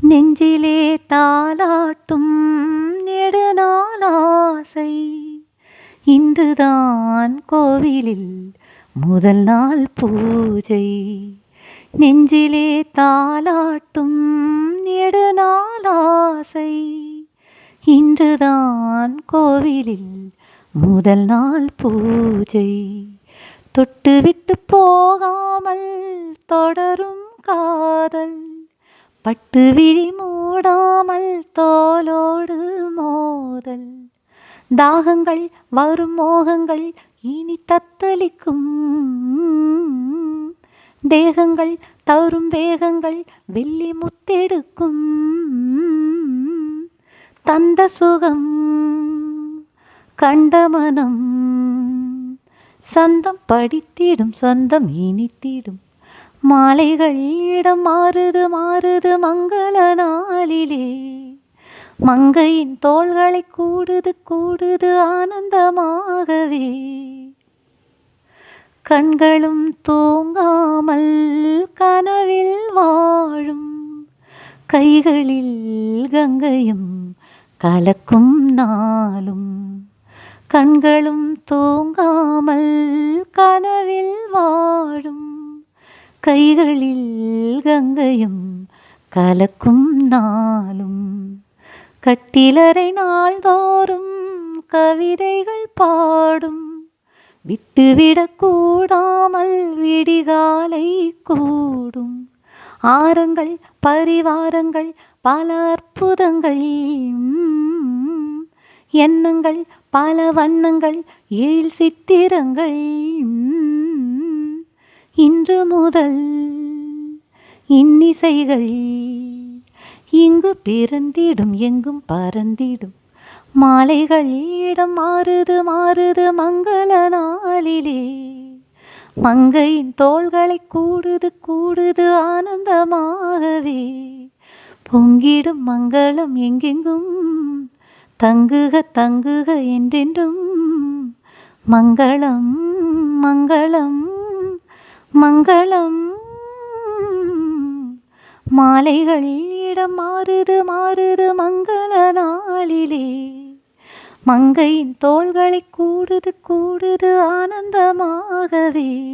நெஞ்சிலே தாளாட்டும் நெடுநாளாசை. இன்றுதான் கோவிலில் முதல் நாள் பூஜை. நெஞ்சிலே தாளாட்டும் நெடுநாளாசை. இன்றுதான் கோவிலில் முதல் நாள் பூஜை. தொட்டு விட்டு போகாமல் தொடரும் காதல். பட்டு விழி மூடாமல் தோலோடு மோதல். தாகங்கள் வரும் மோகங்கள் இனி தத்தளிக்கும். தேகங்கள் தவறும் வேகங்கள் வெள்ளி முத்தெடுக்கும். தந்த சுகம் கண்ட மனம் சந்தம் படித்திடும் சொந்தம் இனித்திடும். மாலைகள் இடம் மாறுது மாறுது மங்கள நாளிலே. மங்கையின் தோள்களை கூடுது கூடுது ஆனந்தமாகவே. கண்களும் தூங்காமல் கனவில் வாழும். கைகளில் கங்கையும் கலக்கும் நாளும். கண்களும் தூங்காமல் கனவில் வாழும். கைகளில் கங்கையும் கலக்கும் நாளும். கட்டிலரை நாள்தோறும் கவிதைகள் பாடும். விட்டுவிடக்கூடாமல் விடிகாலை கூடும். ஆரங்கள் பரிவாரங்கள் பல அற்புதங்கள். எண்ணங்கள் பல வண்ணங்கள் ஏழ் சித்திரங்கள். உம், இன்று முதல் இன்னிசைகள் இங்கு பிறந்திடும் எங்கும் பறந்திடும். மாலைகள் இடம் மாறுது மாறுது மங்கள நாளிலே. மங்கையின் தோள்களை கூடுது கூடுது ஆனந்தமாகவே. பொங்கிடும் மங்களம் எங்கெங்கும் தங்குக தங்குக என்றென்றும். மங்களம் மங்களம் மங்களம். மாலைகள் இடம் மாறுது மாறுது மங்கள நாளிலே. மங்கையின் தோள்களை கூடுது கூடுது ஆனந்தமாகவே.